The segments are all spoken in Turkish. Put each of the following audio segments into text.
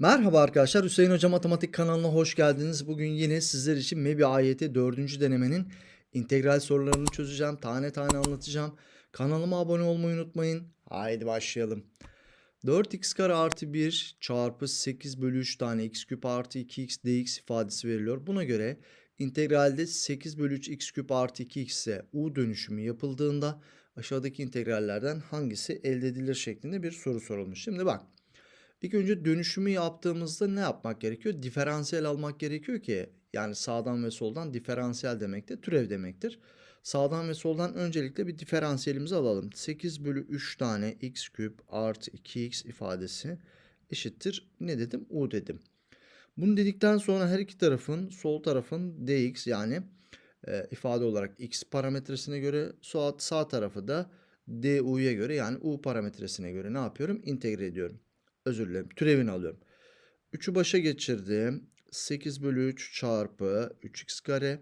Merhaba arkadaşlar, Hüseyin Hoca Matematik kanalına hoş geldiniz. Bugün yine sizler için MEBI AYT 4. denemenin integral sorularını çözeceğim. Tane tane anlatacağım. Kanalıma abone olmayı unutmayın. Haydi başlayalım. 4x kare artı 1 çarpı 8 bölü 3 tane x küp artı 2x dx ifadesi veriliyor. Buna göre integralde 8 bölü 3 x küp artı 2x'e u dönüşümü yapıldığında aşağıdaki integrallerden hangisi elde edilir şeklinde bir soru sorulmuş. Şimdi bak. İlk önce dönüşümü yaptığımızda ne yapmak gerekiyor? Diferansiyel almak gerekiyor ki yani sağdan ve soldan diferansiyel demek de türev demektir. Sağdan ve soldan öncelikle bir diferansiyelimizi alalım. 8 bölü 3 tane x küp artı 2x ifadesi eşittir. Ne dedim? U dedim. Bunu dedikten sonra her iki tarafın sol tarafın dx yani e, ifade olarak x parametresine göre sağ, sağ tarafı da du'ya göre yani u parametresine göre ne yapıyorum? İntegre ediyorum özür dilerim türevini alıyorum. 3'ü başa geçirdim. 8 bölü 3 çarpı 3x kare.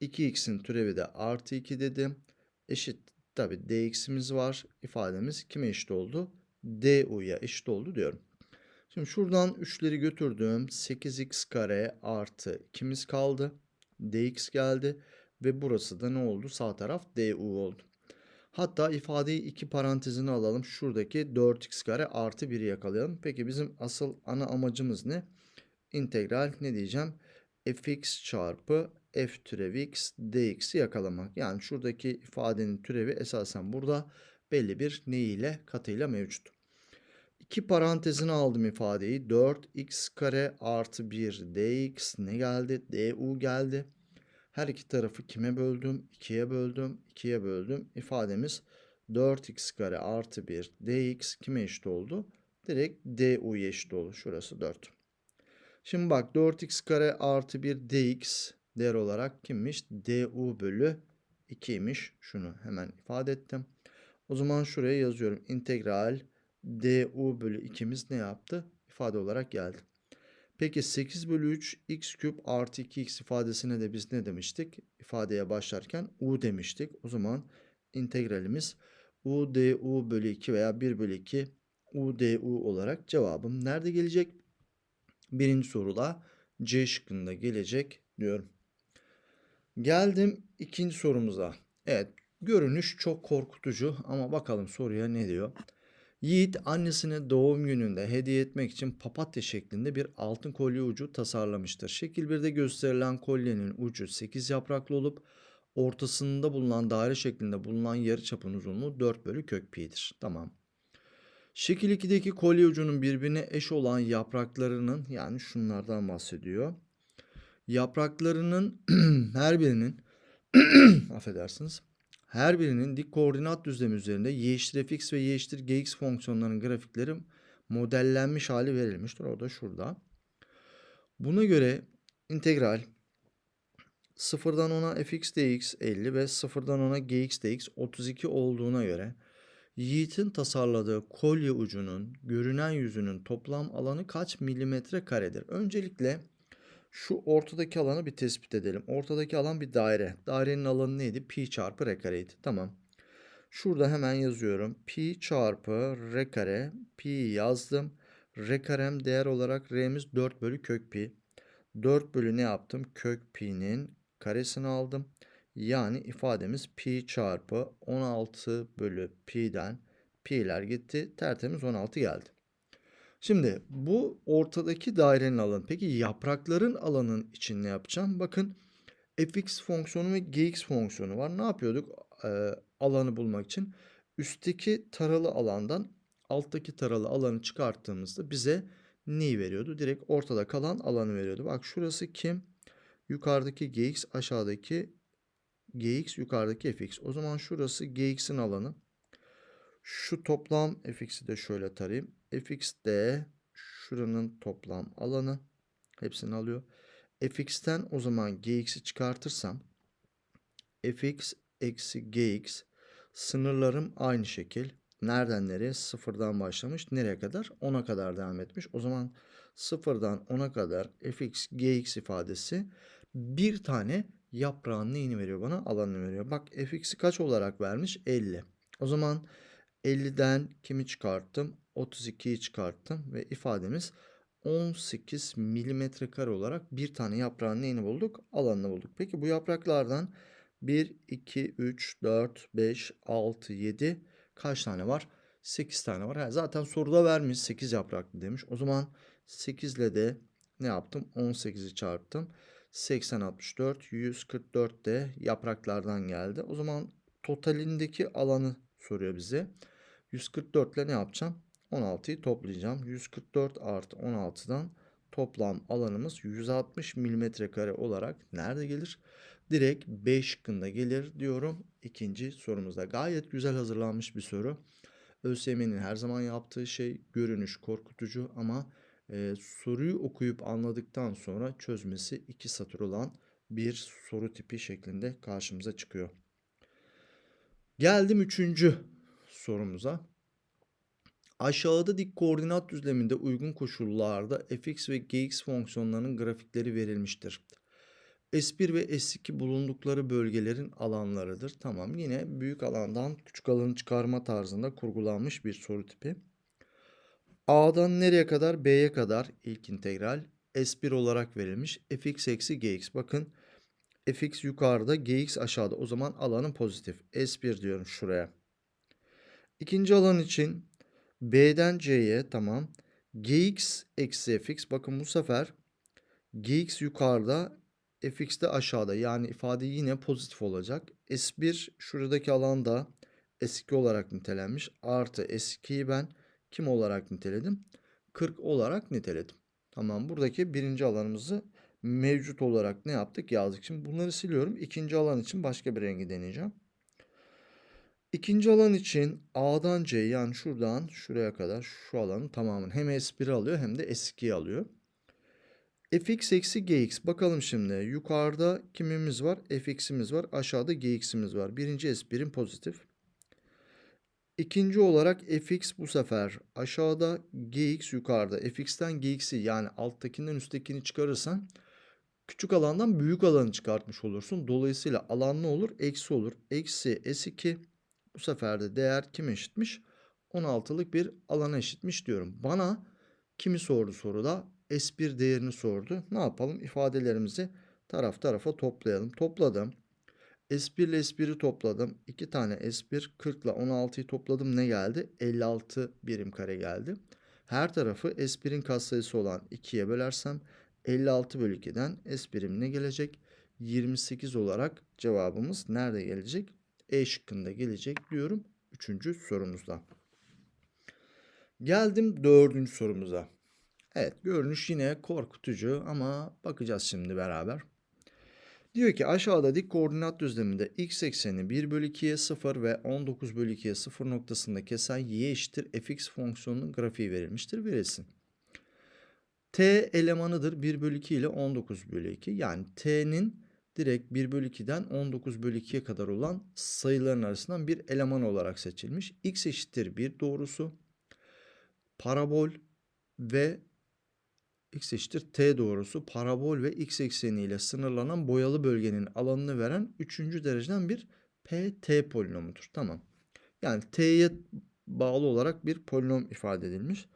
2x'in türevi de artı 2 dedim. Eşit tabi dx'imiz var. İfademiz kime eşit oldu? du'ya eşit oldu diyorum. Şimdi şuradan 3'leri götürdüm. 8x kare artı 2'miz kaldı. dx geldi. Ve burası da ne oldu? Sağ taraf du oldu. Hatta ifadeyi iki parantezine alalım. Şuradaki 4x kare artı 1'i yakalayalım. Peki bizim asıl ana amacımız ne? İntegral ne diyeceğim? fx çarpı f türevi x dx'i yakalamak. Yani şuradaki ifadenin türevi esasen burada belli bir neyiyle katıyla mevcut. İki parantezine aldım ifadeyi. 4x kare artı 1 dx ne geldi? du geldi. Her iki tarafı kime böldüm? 2'ye böldüm. 2'ye böldüm. İfademiz 4x kare artı 1 dx kime eşit oldu? Direkt du'ya eşit oldu. Şurası 4. Şimdi bak 4x kare artı 1 dx değer olarak kimmiş? du bölü 2'ymiş. Şunu hemen ifade ettim. O zaman şuraya yazıyorum. İntegral du bölü 2'miz ne yaptı? İfade olarak geldi. Peki 8 bölü 3 x küp artı 2x ifadesine de biz ne demiştik? İfadeye başlarken u demiştik. O zaman integralimiz u du bölü 2 veya 1 bölü 2 u du olarak cevabım nerede gelecek? Birinci soruda C şıkkında gelecek diyorum. Geldim ikinci sorumuza. Evet görünüş çok korkutucu ama bakalım soruya ne diyor? Yiğit annesine doğum gününde hediye etmek için papatya şeklinde bir altın kolye ucu tasarlamıştır. Şekil 1'de gösterilen kolyenin ucu 8 yapraklı olup ortasında bulunan daire şeklinde bulunan yarıçapın uzunluğu 4 bölü kök pi'dir. Tamam. Şekil 2'deki kolye ucunun birbirine eş olan yapraklarının yani şunlardan bahsediyor. Yapraklarının her birinin affedersiniz her birinin dik koordinat düzlemi üzerinde y eşittir fx ve y eşittir gx fonksiyonlarının grafikleri modellenmiş hali verilmiştir. O da şurada. Buna göre integral 0'dan 10'a fx dx 50 ve 0'dan 10'a gx dx 32 olduğuna göre Yiğit'in tasarladığı kolye ucunun görünen yüzünün toplam alanı kaç milimetre karedir? Öncelikle şu ortadaki alanı bir tespit edelim. Ortadaki alan bir daire. Dairenin alanı neydi? Pi çarpı r kareydi. Tamam. Şurada hemen yazıyorum. Pi çarpı r kare. Pi yazdım. R karem değer olarak r'miz 4 bölü kök pi. 4 bölü ne yaptım? Kök pi'nin karesini aldım. Yani ifademiz pi çarpı 16 bölü pi'den pi'ler gitti. Tertemiz 16 geldi. Şimdi bu ortadaki dairenin alanı. Peki yaprakların alanın için ne yapacağım? Bakın fx fonksiyonu ve gx fonksiyonu var. Ne yapıyorduk ee, alanı bulmak için? Üstteki taralı alandan alttaki taralı alanı çıkarttığımızda bize neyi veriyordu? Direkt ortada kalan alanı veriyordu. Bak şurası kim? Yukarıdaki gx aşağıdaki gx yukarıdaki fx. O zaman şurası gx'in alanı. Şu toplam fx'i de şöyle tarayayım. fx de şuranın toplam alanı. Hepsini alıyor. fx'ten o zaman gx'i çıkartırsam fx eksi gx sınırlarım aynı şekil. Nereden nereye? Sıfırdan başlamış. Nereye kadar? 10'a kadar devam etmiş. O zaman sıfırdan 10'a kadar fx gx ifadesi bir tane yaprağın neyini veriyor bana? Alanını veriyor. Bak fx'i kaç olarak vermiş? 50. O zaman 50'den kimi çıkarttım? 32'yi çıkarttım ve ifademiz 18 milimetre kare olarak bir tane yaprağın neyini bulduk? Alanını bulduk. Peki bu yapraklardan 1, 2, 3, 4, 5, 6, 7 kaç tane var? 8 tane var. Ha, zaten soruda vermiş 8 yapraklı demiş. O zaman 8 ile de ne yaptım? 18'i çarptım. 80, 64, 144 de yapraklardan geldi. O zaman totalindeki alanı soruyor bize. 144 ile ne yapacağım? 16'yı toplayacağım. 144 artı 16'dan toplam alanımız 160 milimetre kare olarak nerede gelir? Direkt B şıkkında gelir diyorum. İkinci sorumuzda gayet güzel hazırlanmış bir soru. ÖSYM'nin her zaman yaptığı şey görünüş korkutucu ama e, soruyu okuyup anladıktan sonra çözmesi iki satır olan bir soru tipi şeklinde karşımıza çıkıyor. Geldim üçüncü sorumuza. Aşağıda dik koordinat düzleminde uygun koşullarda fx ve gx fonksiyonlarının grafikleri verilmiştir. S1 ve S2 bulundukları bölgelerin alanlarıdır. Tamam yine büyük alandan küçük alanı çıkarma tarzında kurgulanmış bir soru tipi. A'dan nereye kadar? B'ye kadar ilk integral S1 olarak verilmiş. fx eksi gx. Bakın fx yukarıda, gx aşağıda. O zaman alanın pozitif. S1 diyorum şuraya. İkinci alan için B'den C'ye tamam. Gx eksi fx. Bakın bu sefer gx yukarıda, fx de aşağıda. Yani ifade yine pozitif olacak. S1 şuradaki alanda S2 olarak nitelenmiş. Artı S2'yi ben kim olarak niteledim? 40 olarak niteledim. Tamam buradaki birinci alanımızı mevcut olarak ne yaptık yazdık. Şimdi bunları siliyorum. İkinci alan için başka bir rengi deneyeceğim. İkinci alan için A'dan C yani şuradan şuraya kadar şu alanın tamamını hem S1 alıyor hem de S2'yi alıyor. fx eksi gx bakalım şimdi yukarıda kimimiz var? fx'imiz var aşağıda gx'imiz var. Birinci S1'in pozitif. İkinci olarak fx bu sefer aşağıda gx yukarıda. fx'ten gx'i yani alttakinden üsttekini çıkarırsan küçük alandan büyük alanı çıkartmış olursun. Dolayısıyla alan ne olur? Eksi olur. Eksi s2 bu sefer de değer kim eşitmiş? 16'lık bir alana eşitmiş diyorum. Bana kimi sordu soruda? S1 değerini sordu. Ne yapalım? İfadelerimizi taraf tarafa toplayalım. Topladım. S1 ile S1'i topladım. 2 tane S1 40 ile 16'yı topladım. Ne geldi? 56 birim kare geldi. Her tarafı S1'in katsayısı olan 2'ye bölersem 56 bölü 2'den S1'im ne gelecek? 28 olarak cevabımız nerede gelecek? E şıkkında gelecek diyorum. Üçüncü sorumuzda. Geldim dördüncü sorumuza. Evet görünüş yine korkutucu ama bakacağız şimdi beraber. Diyor ki aşağıda dik koordinat düzleminde x ekseni 1 bölü 2'ye 0 ve 19 bölü 2'ye 0 noktasında kesen y eşittir fx fonksiyonunun grafiği verilmiştir. Verilsin. T elemanıdır 1 bölü 2 ile 19 bölü 2. Yani t'nin direkt 1 bölü 2'den 19 bölü 2'ye kadar olan sayıların arasından bir eleman olarak seçilmiş. x eşittir 1 doğrusu parabol ve x eşittir t doğrusu parabol ve x ekseniyle sınırlanan boyalı bölgenin alanını veren 3. dereceden bir pt polinomudur. Tamam. Yani t'ye bağlı olarak bir polinom ifade edilmiş.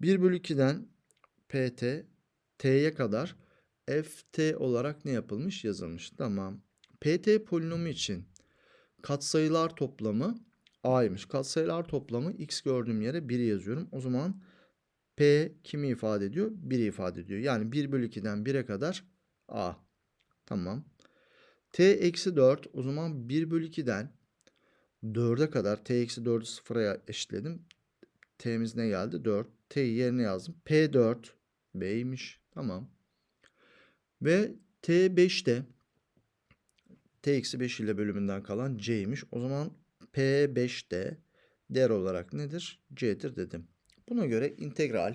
1 bölü 2'den pt t'ye kadar ft olarak ne yapılmış yazılmış. Tamam. pt polinomu için katsayılar toplamı a'ymış. Katsayılar toplamı x gördüğüm yere 1'i yazıyorum. O zaman P kimi ifade ediyor? 1'i ifade ediyor. Yani 1 bölü 2'den 1'e kadar A. Tamam. T eksi 4 o zaman 1 bölü 2'den 4'e kadar T eksi 4'ü sıfıra eşitledim. T'miz ne geldi? 4. T'yi yerine yazdım. P4 B'ymiş. Tamam. Ve T5'te T eksi 5 ile bölümünden kalan C'ymiş. O zaman P5'te değer olarak nedir? C'dir dedim. Buna göre integral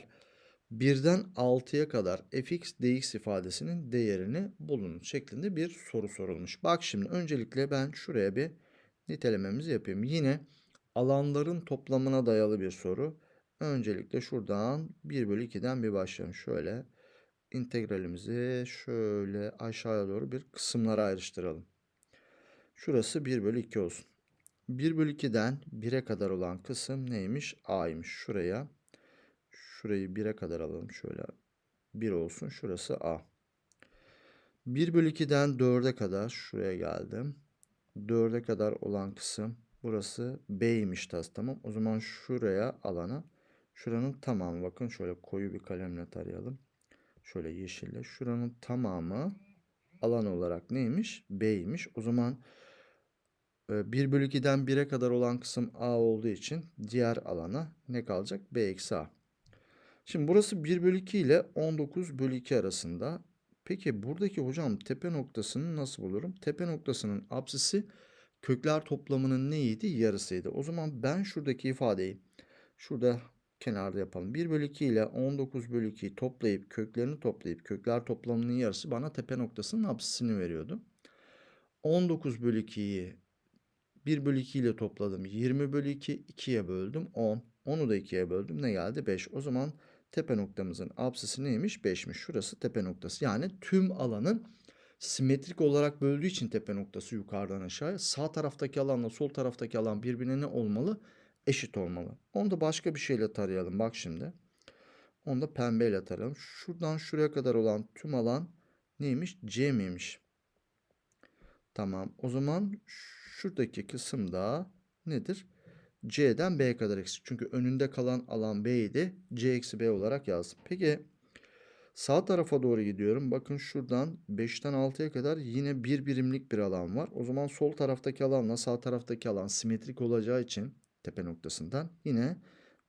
1'den 6'ya kadar fx dx ifadesinin değerini bulun şeklinde bir soru sorulmuş. Bak şimdi öncelikle ben şuraya bir nitelememizi yapayım. Yine alanların toplamına dayalı bir soru. Öncelikle şuradan 1 bölü 2'den bir başlayalım. Şöyle integralimizi şöyle aşağıya doğru bir kısımlara ayrıştıralım. Şurası 1 bölü 2 olsun. 1 bölü 2'den 1'e kadar olan kısım neymiş? A'ymış. Şuraya Şurayı 1'e kadar alalım. Şöyle 1 olsun. Şurası A. 1 bölü 2'den 4'e kadar şuraya geldim. 4'e kadar olan kısım burası B'ymiş tas tamam. O zaman şuraya alana şuranın tamamı bakın şöyle koyu bir kalemle tarayalım. Şöyle yeşille. Şuranın tamamı alan olarak neymiş? B'ymiş. O zaman e, 1 bölü 2'den 1'e kadar olan kısım A olduğu için diğer alana ne kalacak? B eksi A. Şimdi burası 1 bölü 2 ile 19 bölü 2 arasında. Peki buradaki hocam tepe noktasını nasıl bulurum? Tepe noktasının apsisi kökler toplamının neydi? Yarısıydı. O zaman ben şuradaki ifadeyi şurada kenarda yapalım. 1 bölü 2 ile 19 bölü 2'yi toplayıp köklerini toplayıp kökler toplamının yarısı bana tepe noktasının apsisini veriyordu. 19 bölü 2'yi 1 bölü 2 ile topladım. 20 bölü 2 2'ye böldüm 10. 10'u da 2'ye böldüm. Ne geldi? 5. O zaman tepe noktamızın apsisi neymiş? 5'miş. Şurası tepe noktası. Yani tüm alanın simetrik olarak böldüğü için tepe noktası yukarıdan aşağıya. Sağ taraftaki alanla sol taraftaki alan birbirine ne olmalı? Eşit olmalı. Onu da başka bir şeyle tarayalım. Bak şimdi. Onu da pembeyle tarayalım. Şuradan şuraya kadar olan tüm alan neymiş? C miymiş? Tamam. O zaman şuradaki kısım da nedir? C'den B'ye kadar eksik. Çünkü önünde kalan alan B'ydi. C eksi B olarak yazdım. Peki sağ tarafa doğru gidiyorum. Bakın şuradan 5'ten 6'ya kadar yine bir birimlik bir alan var. O zaman sol taraftaki alanla sağ taraftaki alan simetrik olacağı için tepe noktasından yine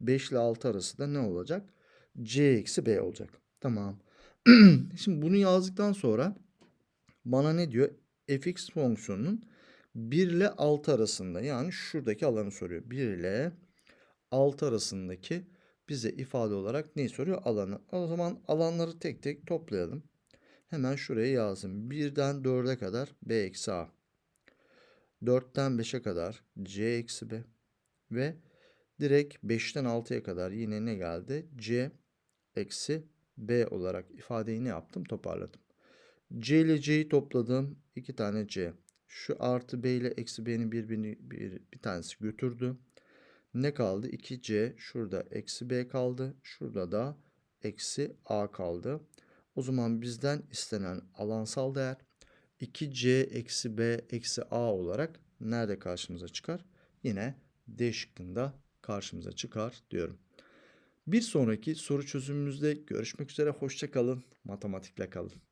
5 ile 6 arası da ne olacak? C eksi B olacak. Tamam. Şimdi bunu yazdıktan sonra bana ne diyor? fx fonksiyonunun 1 ile 6 arasında yani şuradaki alanı soruyor. 1 ile 6 arasındaki bize ifade olarak neyi soruyor? Alanı. O zaman alanları tek tek toplayalım. Hemen şuraya yazdım. 1'den 4'e kadar b eksi a. 4'ten 5'e kadar c eksi b. Ve direkt 5'ten 6'ya kadar yine ne geldi? c eksi b olarak ifadeyi ne yaptım? Toparladım. C ile C'yi topladım. 2 tane C. Şu artı B ile eksi B'nin birbirini bir, bir tanesi götürdü. Ne kaldı? 2C. Şurada eksi B kaldı. Şurada da eksi A kaldı. O zaman bizden istenen alansal değer 2C eksi B eksi A olarak nerede karşımıza çıkar? Yine D şıkkında karşımıza çıkar diyorum. Bir sonraki soru çözümümüzde görüşmek üzere. Hoşça kalın. Matematikle kalın.